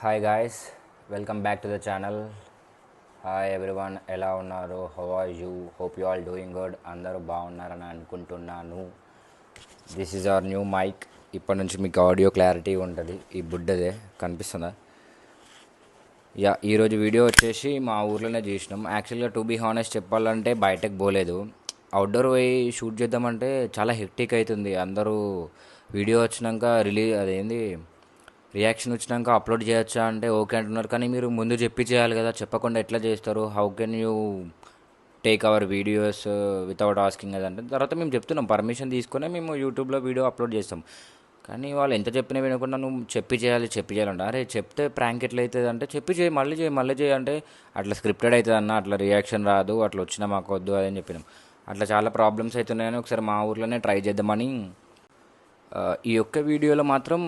Hi guys welcome back to the channel hi everyone ఎలా ఉన్నారు? How are you hope you all doing good అందరూ బాగున్నారని అనుకుంటున్నాను. This is our new mic ఇప్పటి నుంచి మీకు ఆడియో క్లారిటీ ఉంటుంది. ఈ బుడ్డదే కనిపిస్తుందా? యా ఈరోజు వీడియో వచ్చేసి మా ఊర్లోనే చేసినాం. యాక్చువల్గా టు బీ హానెస్ట్ చెప్పాలంటే బయటకు పోలేదు. అవుట్డోర్ పోయి షూట్ చేద్దామంటే చాలా హెక్టిక్ అవుతుంది. అందరూ వీడియో వచ్చినాక రిలీజ్ అదేంది? రియాక్షన్ వచ్చినాక అప్లోడ్ చేయొచ్చా అంటే ఓకే అంటున్నారు. కానీ మీరు ముందు చెప్పి చేయాలి కదా చెప్పకుండా ఎట్లా చేస్తారు? How can you take our videos without asking అదంటే తర్వాత మేము చెప్తున్నాం పర్మిషన్ తీసుకునే మేము యూట్యూబ్లో వీడియో అప్లోడ్ చేస్తాం. కానీ వాళ్ళు ఎంత చెప్పినా వినకుండా నువ్వు చెప్పి చేయాలి చెప్పి చేయాలంటే అరే చెప్తే ప్రాంక్ ఎట్లా అవుతుంది అంటే చెప్పి చేయి మళ్ళీ చేయి మళ్ళీ చేయి అంటే అట్లా స్క్రిప్టెడ్ అవుతుంది అన్న అట్లా రియాక్షన్ రాదు అట్లా వచ్చినా మాకు వద్దు అని చెప్పినాం. అట్లా చాలా ప్రాబ్లమ్స్ అవుతున్నాయని ఒకసారి మా ఊర్లోనే ట్రై చేద్దామని uh, ఈ ఒక్క వీడియోలో మాత్రం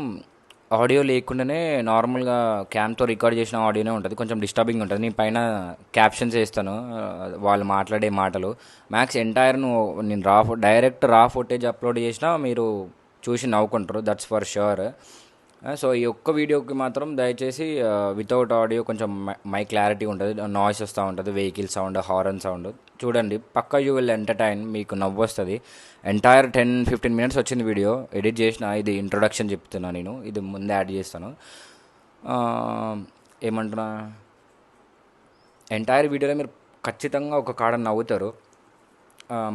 ఆడియో లేకుండానే నార్మల్గా క్యామ్తో రికార్డ్ చేసిన ఆడియోనే ఉంటుంది. కొంచెం డిస్టర్బింగ్ ఉంటుంది. నేను పైన క్యాప్షన్స్ వేస్తాను. వాళ్ళు మాట్లాడే మాటలు. మ్యాక్స్ ఎంటైర్ నువ్వు నేను రా ఫో డైరెక్ట్ రా ఫుటేజ్ అప్లోడ్ చేసినా మీరు చూసి నవ్వుకుంటారు. దట్స్ ఫర్ షూర్ సో ఈ ఒక్క వీడియోకి మాత్రం దయచేసి వితౌట్ ఆడియో కొంచెం మై క్లారిటీ ఉంటుంది. నాయిస్ వస్తూ ఉంటుంది వెహికల్ సౌండ్ హారన్ సౌండ్ చూడండి పక్క యూ విల్ ఎంటర్టైన్ మీకు నవ్వు వస్తుంది ఎంటైర్ టెన్ ఫిఫ్టీన్ మినిట్స్ వచ్చింది వీడియో ఎడిట్ చేసిన ఇది ఇంట్రొడక్షన్ చెప్తున్నా నేను. ఇది ముందే యాడ్ చేస్తాను. ఏమంటున్నా? ఎంటైర్ వీడియోలో మీరు ఖచ్చితంగా ఒక కాడ నవ్వుతారు.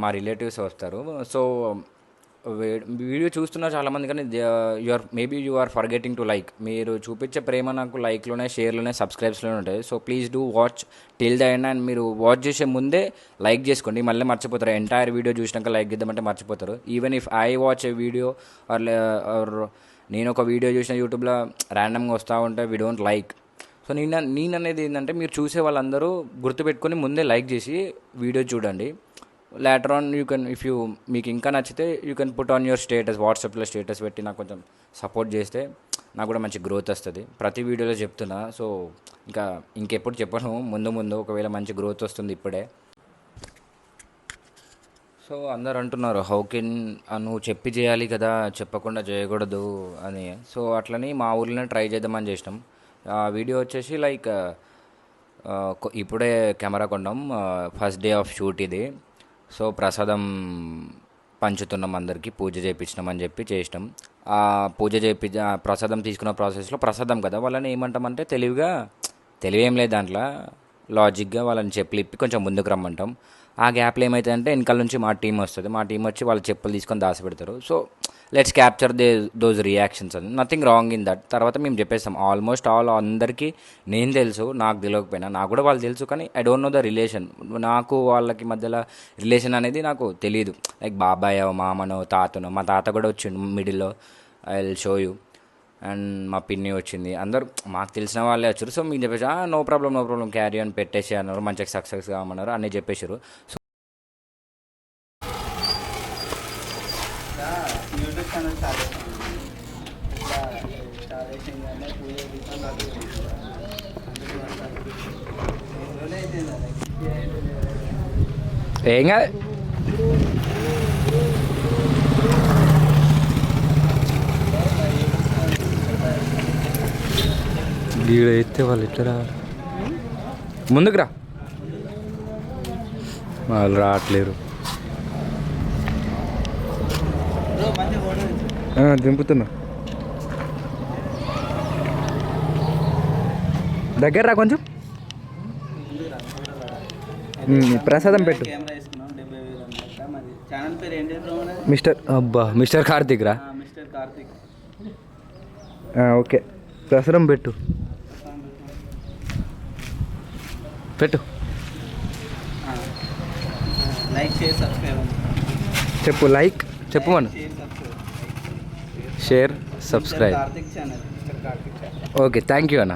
మా రిలేటివ్స్ వస్తారు. సో వీడియో చూస్తున్న చాలామంది కానీ you are maybe you are forgetting to like మీరు చూపించే ప్రేమ నాకు లైక్లోనే షేర్లోనే సబ్స్క్రైబ్స్లోనే ఉంటాయి. So please do watch till the end and మీరు వాచ్ చేసే ముందే లైక్ చేసుకోండి. మళ్ళీ మర్చిపోతారు. ఎంటైర్ వీడియో చూసినాక లైక్ చేద్దామంటే మర్చిపోతారు. Even if I watch a video or or నేను ఒక వీడియో చూసిన యూట్యూబ్లో ర్యాండమ్గా వస్తూ ఉంటే వీ డోంట్ లైక్ సో నేను నేను అనేది ఏంటంటే మీరు చూసే వాళ్ళందరూ గుర్తుపెట్టుకొని ముందే లైక్ చేసి వీడియో చూడండి. Later on you can if you మీకు ఇంకా నచ్చితే you can put on your status వాట్సాప్లో స్టేటస్ పెట్టి నాకు కొంచెం సపోర్ట్ చేస్తే నాకు కూడా మంచి గ్రోత్ వస్తుంది. ప్రతి వీడియోలో చెప్తున్నా సో ఇంకా ఇంకెప్పుడు చెప్పను. ముందు ముందు ఒకవేళ మంచి గ్రోత్ వస్తుంది ఇప్పుడే. సో అందరు అంటున్నారు హౌ కెన్ నువ్వు చెప్పి చేయాలి కదా చెప్పకుండా చేయకూడదు అని. సో అట్లని మా ఊర్లోనే ట్రై చేద్దామని చేసినాం. ఆ వీడియో వచ్చేసి లైక్ ఇప్పుడే కెమెరా కొన్నాం. ఫస్ట్ డే ఆఫ్ షూట్ ఇది. సో ప్రసాదం పంచుతున్నాం అందరికీ పూజ చేయించినాం అని చెప్పి చేసినాం. ఆ పూజ చేపి ఆ ప్రసాదం తీసుకున్న ప్రాసెస్లో ప్రసాదం కదా వాళ్ళని ఏమంటామంటే తెలివిగా తెలివి ఏం లేదు దాంట్లో లాజిక్గా వాళ్ళని చెప్పులు ఇప్పి కొంచెం ముందుకు రమ్మంటాం. ఆ గ్యాప్లో ఏమవుతుందంటే వెనకాల నుంచి మా టీం వస్తుంది. మా టీం వచ్చి వాళ్ళ చెప్పులు తీసుకొని దాచిపెడతారు. So let's capture the those reactions అని నథింగ్ రాంగ్ ఇన్ దట్ తర్వాత మేము చెప్పేస్తాం ఆల్మోస్ట్ ఆల్ అందరికీ నేను తెలుసు నాకు తెలియకపోయినా నాకు కూడా వాళ్ళు తెలుసు కానీ I don't know the relation నాకు వాళ్ళకి మధ్యలో రిలేషన్ అనేది నాకు తెలియదు లైక్ బాబాయో మామనో తాతనో మా తాత కూడా వచ్చిండు మిడిల్లో I will show you and మా పిన్ని వచ్చింది. అందరూ మాకు తెలిసిన వాళ్ళే వచ్చారు. సో మీకు చెప్పేసి no problem no problem carry అని పెట్టేసి అన్నారు. మంచిగా సక్సెస్ కామన్నారు. అన్నీ చెప్పేసారు సో ఇట్లా యూట్యూబ్ ఛానల్ స్టార్ట్ చేసాను ఇట్లా స్టార్ట్ చేసిందనే పూజ చేసాను నాకు ఏం కాదు గీడ ఎత్తే వాళ్ళు ఎట్లా రా ముందుకు రా వాళ్ళు రావట్లేరు. దింపుతున్నా. దగ్గర రా కొంచెం. ప్రసాదం పెట్టు కెమెరా వేసుకున్నాం డెబ్బై వేలు అనమాట మాది ఛానల్ పేరు ఏంటి బ్రో మనది? మిస్టర్ అబ్బా మిస్టర్ కార్తిక్ రా మిస్టర్ కార్తిక్. ఓకే. ప్రసాదం పెట్టు. పెట్టు. లైక్. చెప్పు లైక్ చెప్పు మనం. Share subscribe. Okay thank you అన్న.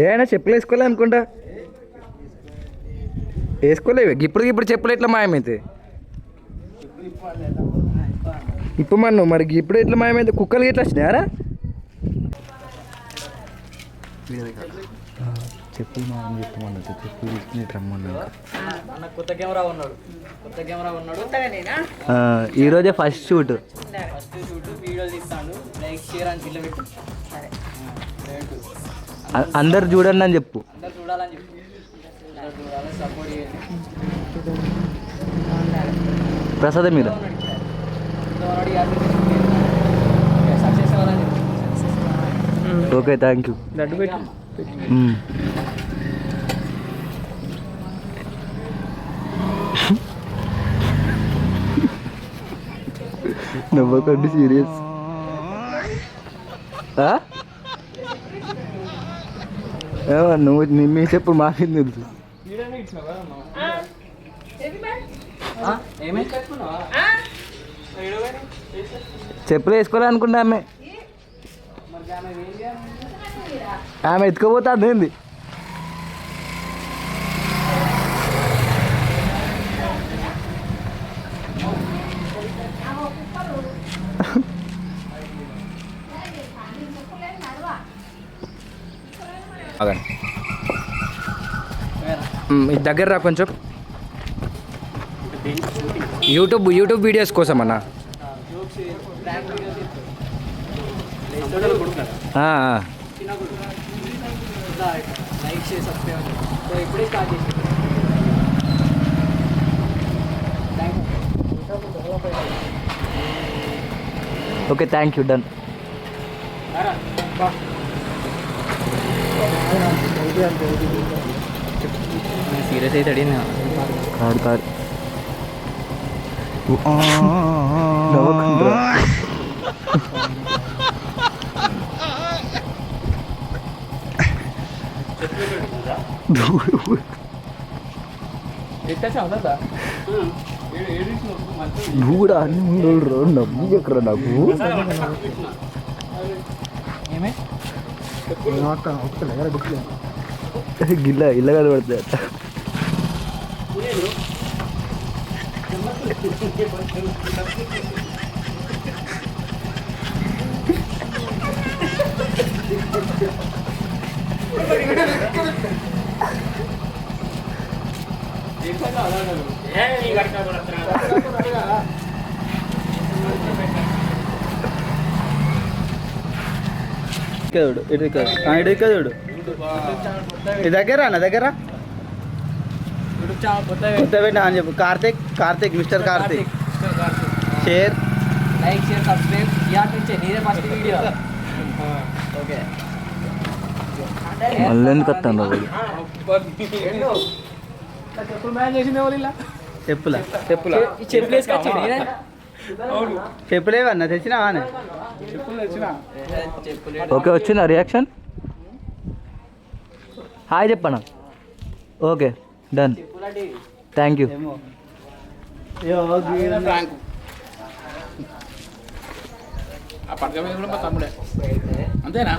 ఏమైనా చెప్పులు వేసుకోలే అనుకుంటా. వేసుకోలేవు ఇప్పుడు ఇప్పుడు చెప్పులు ఎట్లా మాయమైతే ఇప్పుడు మనం మరి ఇప్పుడు ఎట్లా మాయమైతే కుక్కలు ఎట్లా వచ్చినాయారా చెప్పులు మాయం చెప్పమన్నా చెప్పులు తీసుకుని రమ్మన్నా కొత్త కెమెరా ఉన్నాడు. కొత్త కెమెరా ఉన్నాడు. ఈరోజే ఫస్ట్ షూట్. ఫస్ట్ షూట్ వీడియోలు తీస్తాను లైక్ షేర్ అని పిల్ల పెట్టు. సరే. అందరు చూడండి అని చెప్పు. అందరు చూడాలని చెప్పు. అందరు చూడాలని సపోర్ట్ చేయండి. ప్రసాద్ మీద. సక్సెస్ అవ్వాలని చెప్పు. ఓకే థ్యాంక్ యూ నవ్వకండి సీరియస్ నువ్వు మీ చెప్పు మాకేం తెలుసు. చెప్పులు వేసుకోలే అనుకుంటా ఆమె. మరి ఆమె ఎత్తుకోపోతే అదేంది దగ్గర రా కొంచెం. యూట్యూబ్ యూట్యూబ్ వీడియోస్ కోసం అన్న ఆ, ఆ. లైక్ చేసి సబ్స్క్రైబ్ సో ఇప్పుడే స్టార్ట్ చేసి okay thank you done serious అయితే అడిగింది కాదు కాదు. నవ్వకుండ్రా. నువ్వు కూడా అన్ని ఉండరు నవ్వు ఎక్కడ నాకు ఏమే గిల్ల ఇల్ల కనబడుతుంది అట్ట చూడు ఇటు ఇటు చూడు ఇది దగ్గర నా దగ్గర కొత్త పెట్టినా అని చెప్పు Karthik Karthik mister Karthik share like share subscribe ఇయాటి నుంచే నీదే ఫస్ట్ వీడియో ఓకే మళ్ళీ ఎందుకు వస్తాను చెప్పుల చెప్పుల చెప్పులు వేసుకొచ్చింది చెప్పులేవన్నా తెచ్చినావా చెప్పులు ఓకే వచ్చిందా రియాక్షన్ హాయ్ చెప్పనా ఓకే డన్ థ్యాంక్ యూ అంతేనా?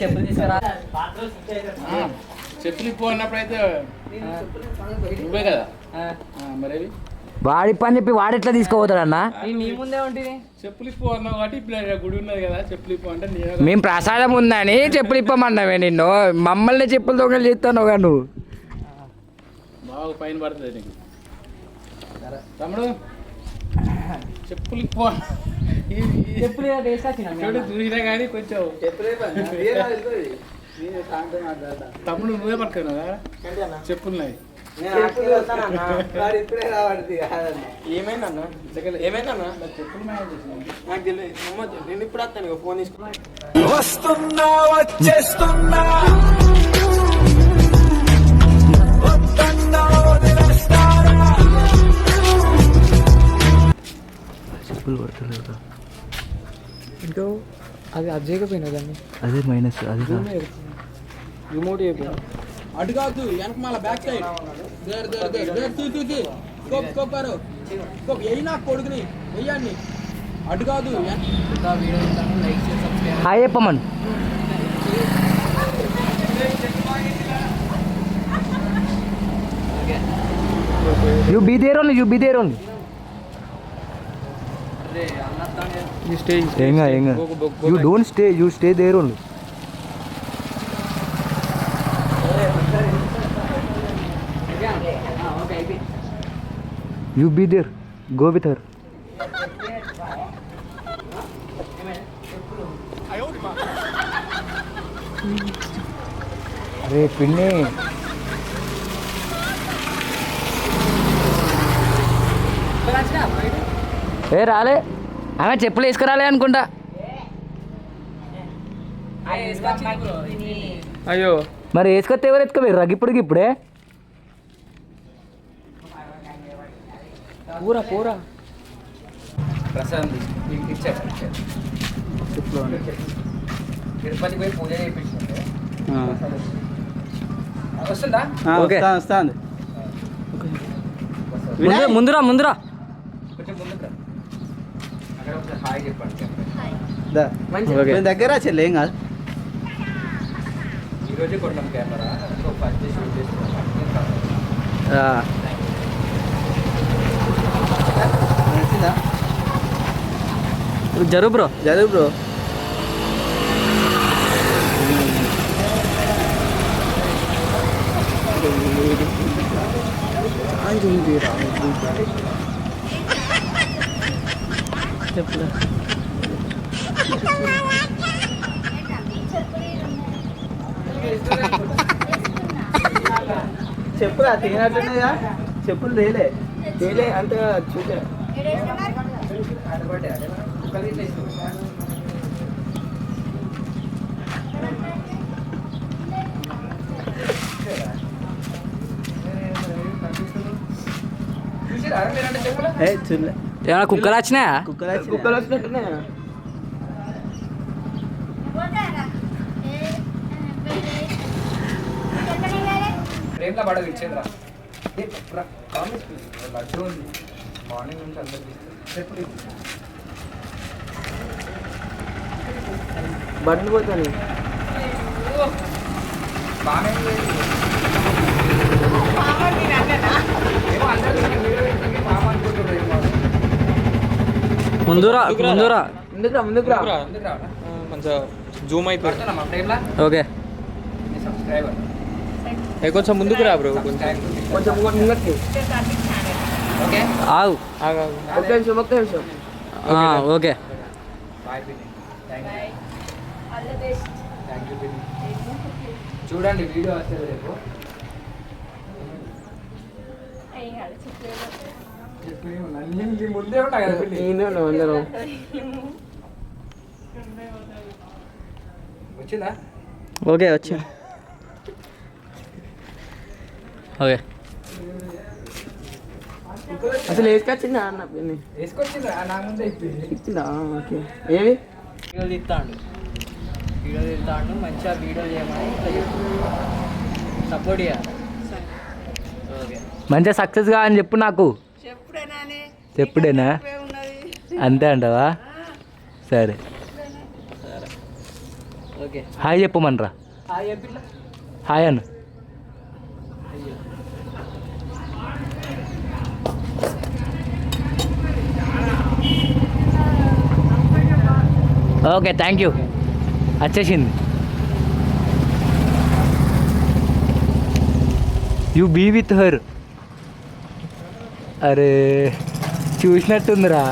చెప్పులు తీసుకురా. చెప్పులు ఇప్పు నువ్వే కదా? మరేవి? వాడి పని చెప్పి వాడు ఎట్లా తీసుకోపోతాడన్నా నీ ముందే ఉంటుంది చెప్పులు ఇప్పు అన్నావు కాబట్టి ఇప్పుడు గుడి ఉన్నది కదా చెప్పులు ఇప్పు అంటే మేము ప్రసాదం ఉందని చెప్పులు ఇప్పమన్నామే నిన్ను. మమ్మల్ని చెప్పులు దొంగలు చేస్తాను నువ్వు. బాగా పైన పడుతుంది నీకు తమ్ముడు చెప్పులు చెప్పులు చూడు చూసినా కానీ కొంచెం తమ్ముడు నువ్వే పట్టుకున్నావు? కదా చెప్పులున్నాయి ఏమైందన్నా ఏమైందన్నా చెప్పులు నాకు తెలియదు నేను ఇప్పుడు వస్తాను ఫోన్ తీసుకుని. చెప్పులు పడతలేదు ఇంకా అది అది చేయకపోయినా దాన్ని? అదే మైనస్ అది రిమోట్ చేయకపోయినా అటు కాదు వెనక మళ్ళీ back side there there there there తూ తూ తూ. స్కోప్ కారు స్కోప్ ఎయ్యి నా కొడుకుని వెయ్యండి అటు కాదు హాయ్ చెప్పమన్ you be there only you be there only ఏంగా ఏంగా you don't stay you stay there only you be there go with her అరే పిన్ని ఏ రాలే. ఆమె చెప్పులు వేసుకురాలే అనుకుంటా. అయ్యో. మరి వేసుకొస్తే ఎవరు ఎత్తుకోవేరు ఇప్పుడు ఇప్పుడే? పూరా పూరా. ప్రసాదం పోయి పూజ వస్తుందా? ఓకే. ముందురా ముందురా. కొంచెం ముందుకు రా. అక్కడ ఒకసారి హాయ్ చెప్పండి. దగ్గర చెల్లి ఏం కాదు? ఈరోజే కొట్టాం కెమెరా. సో ఫస్ట్ షూట్ చేస్తున్నాం. జరుగు బ్రో. జరుగు బ్రో. చెప్పురా చెప్పులు తేలే తేలే అంటే చూసా చూసిరా? మీరంటే చెప్పులా? ఏ చూడలే. ఏమైనా కుక్కలు వచ్చినాయా? కుక్కలు వచ్చినట్టున్నాయా ఫ్రేమ్లో పడదు ఇచ్చేదిరా ప్రామిస్ లడ్డు ఉంది. మార్నింగ్ నుంచి అందరికి చెప్పులు ఇవ్వు. బట్టలు పోతాను బాగానే ఉంది. ఏమో అందరూ వీడియో పెట్టుకుని మామ అనుకుంటున్నారు ఏమో. ముందురా ముందురా. ముందుకు రా ముందుకు రా ఎందుకు రావాలా? కొంచెం జూమ్ అయిపోయి. ఓకే. కొంచెం ముందుకు రా బ్రో కొంచెం. ముందుకు. ఓకే? ఆగు. ఒక్క నిమిషం ఒక్క నిమిషం. ఆ, ఓకే చూడండి వీడియో వస్తుంది రేపు. నేను అందరం. వచ్చిందా? ఓకే వచ్చి. ఓకే. అసలు వేసుకొచ్చిందా అన్న పిన్ని? వేసుకొచ్చిందా? నా ముందే ఇచ్చిందా? ఓకే. ఏమి? వీడియో తీస్తాడు. వీడియో తీస్తాడు మంచిగా వీడియో చేయమని సపోర్ట్ చేయాలి. ఓకే. మంచిగా సక్సెస్గా అని చెప్పు నాకు. చెప్పుడేనా? అంతే అంటావా? సరే. హాయ్ చెప్పమనరా. హాయ్ అన్న. ఓకే థ్యాంక్ యూ వచ్చేసింది. యు బీ విత్ హర్ అరే. చూసినట్టుందిరా.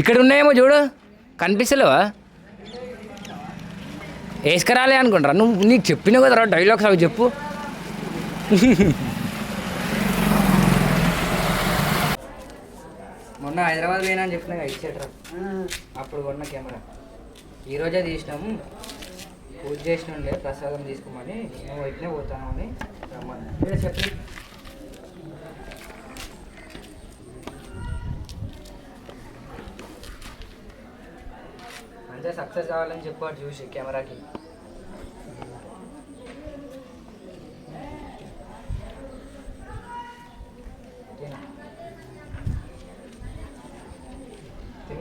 ఇక్కడ ఉన్నాయేమో చూడు. కనిపిస్తలేవా? వేసుకురాలే అనుకుంటారా నువ్వు నీకు చెప్పినావు కదరా డైలాగ్స్ అవి చెప్పు. హైదరాబాద్ పోయినా అని చెప్పినా ఇచ్చేట్రా. అప్పుడు కొన్న కెమెరా. ఈరోజే తీసినాము పూజ చేసిన ఉండే ప్రసాదం తీసుకోమని నేను వైపునే పోతాను అని రమ్మని మీరు చెప్పి అంతే సక్సెస్ కావాలని చెప్పాడు చూసి కెమెరాకి.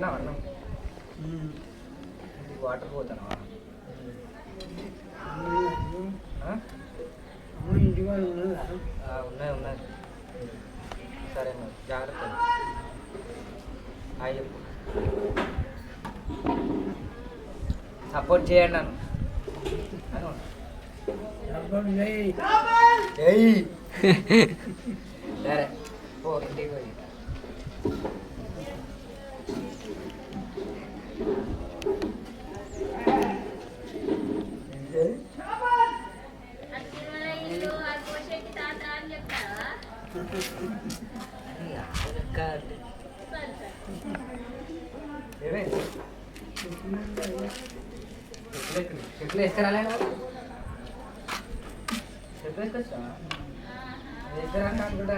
తిన్నావా అన్నం. వాటర్ పోతాను? ఉన్నాయి ఉన్నాయి. సరే మరి జాగ్రత్త. హాయ్ చెప్పు. సపోర్ట్ చేయండి నన్ను. అను. ఏయ్. ఎట్లా అక్క అంటే. ఎక్కడ? చెప్పులు వేసుకురాలే నువ్వు? చెప్పులు వేసుకొచ్చావా? వేసుకురాక అనుకుంటా.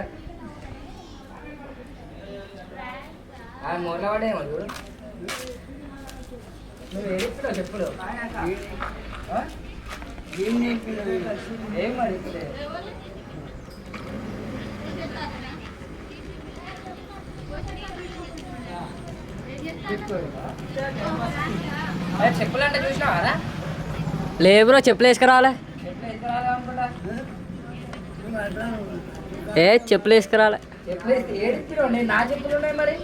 ఆ మూల పడేమో చూడు నువ్వు ఏడుస్తున్నావు చెప్పులు ఆ? ఏ, చెప్పులు బ్రో వేసుకురావాలి అనుకుంటా. ఏ చెప్పులు వేసుకురావాలి చెప్పులు వేస్తే ఏడుస్తున్నావు నేను నా చెప్పులు ఉన్నాయి మరి.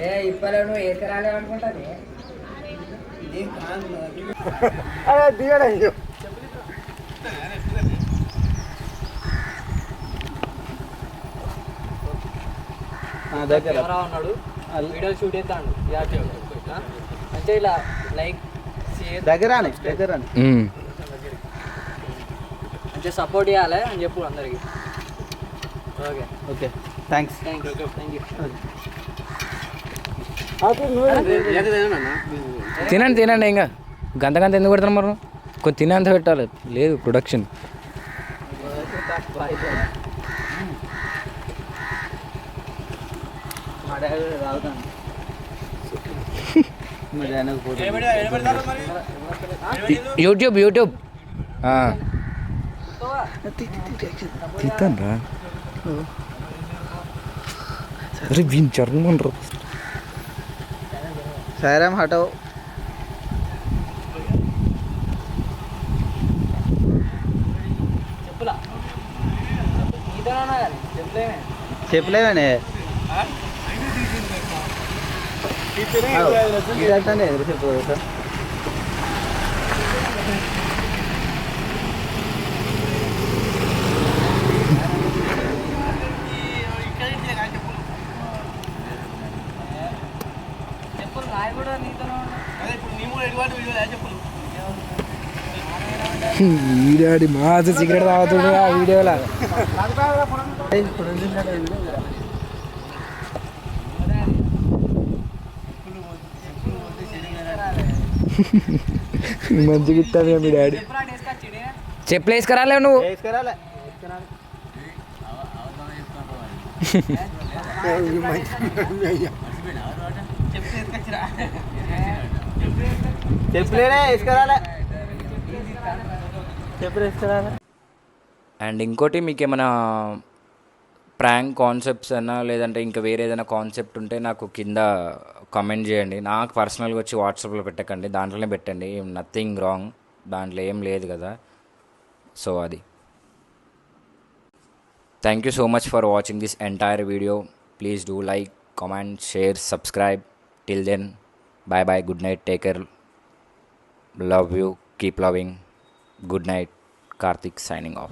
ఏ ఇప్పలే నువ్వు వేసుకురాలే అనుకుంటాను. దగ్గర కెమెరా ఉన్నాడు వీడియో షూట్ చేస్తాడు అంటే ఇలా లైక్ దగ్గరానే దగ్గరానే అంటే సపోర్ట్ చేయాలి అని చెప్పు అందరికి. Okay. Okay. Thanks thank you thank you తినండి తినండి ఇంకా. గంత గంత ఎందుకు పెడతాను మరి? కొంచెం తినేంత పెట్టాలి. లేదు ప్రొడక్షన్ యూట్యూబ్ యూట్యూబ్. తీతాను రా అరే వీని సైరామ్ హటో చెప్పులా. ఈతనా వీడాడి మాస్ సిగరెట్ తాగుతుడు ఆ వీడియోలో? మంచిగా ఇస్తాను మీ డాడీ. చెప్పులా వేసుకురాలేవు నువ్వు. వేసుకురాలే. చెప్పులేనే వేసుకురాలే చెప్పులు వేసుకురాలే అండ్ ఇంకోటి మీకు ఏమైనా ప్రాంక్ కాన్సెప్ట్స్ అన్నా లేదంటే ఇంకా వేరే ఏదైనా కాన్సెప్ట్ ఉంటే నాకు కింద కామెంట్ చేయండి. నాకు పర్సనల్గా వచ్చి వాట్సాప్లో పెట్టకండి. దాంట్లోనే పెట్టండి. Nothing wrong. దాంట్లో ఏం లేదు కదా. సో అది. Thank you so much for watching this entire video please do like comment share subscribe till then bye bye good night take care love you keep loving good night karthik signing off.